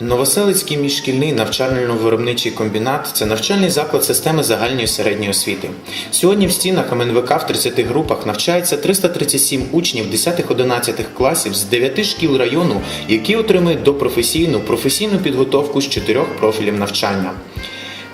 Новоселицький міжшкільний навчально-виробничий комбінат це навчальний заклад системи загальної середньої освіти. Сьогодні в стінах МНВК в 30 групах навчається 337 учнів 10-11 класів з 9 шкіл району, які отримують допрофесійну професійну підготовку з чотирьох профілів навчання.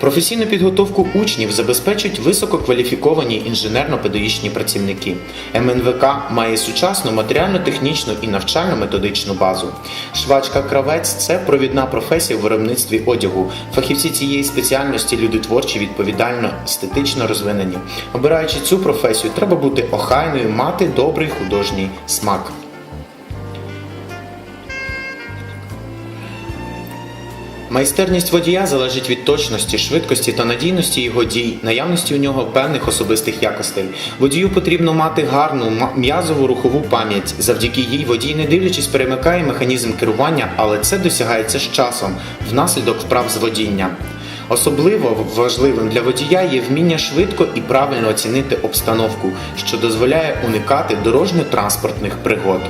Професійну підготовку учнів забезпечують висококваліфіковані інженерно-педагогічні працівники. МНВК має сучасну матеріально-технічну і навчально-методичну базу. Швачка-кравець це провідна професія в виробництві одягу. Фахівці цієї спеціальності люди творчі, відповідально, естетично розвинені. Обираючи цю професію, треба бути охайною, мати добрий художній смак. Майстерність водія залежить від точності, швидкості та надійності його дій, наявності у нього певних особистих якостей. Водію потрібно мати гарну м'язову рухову пам'ять. Завдяки їй водій, не дивлячись, перемикає механізм керування, але це досягається з часом внаслідок вправ з водіння. Особливо важливим для водія є вміння швидко і правильно оцінити обстановку, що дозволяє уникати дорожньо-транспортних пригод.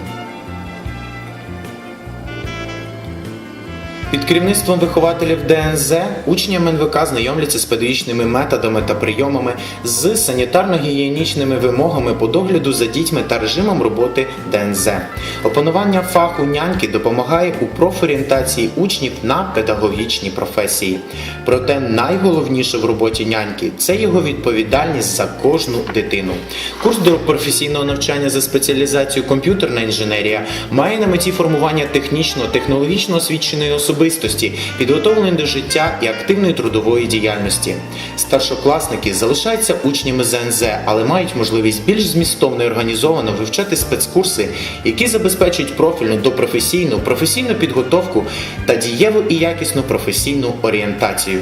Під керівництвом вихователів ДНЗ учні МНВК знайомляться з педагогічними методами та прийомами, з санітарно-гігієнічними вимогами по догляду за дітьми та режимом роботи ДНЗ. Опанування фаху няньки допомагає у профорієнтації учнів на педагогічні професії. Проте найголовніше в роботі няньки це його відповідальність за кожну дитину. Курс до професійного навчання за спеціалізацією комп'ютерна інженерія має на меті формування технічно-технологічно освіченої особистості, підготовлені до життя і активної трудової діяльності. Старшокласники залишаються учнями ЗНЗ, але мають можливість більш змістовно і організовано вивчати спецкурси, які забезпечують профільну допрофесійну, професійну підготовку та дієву і якісну професійну орієнтацію.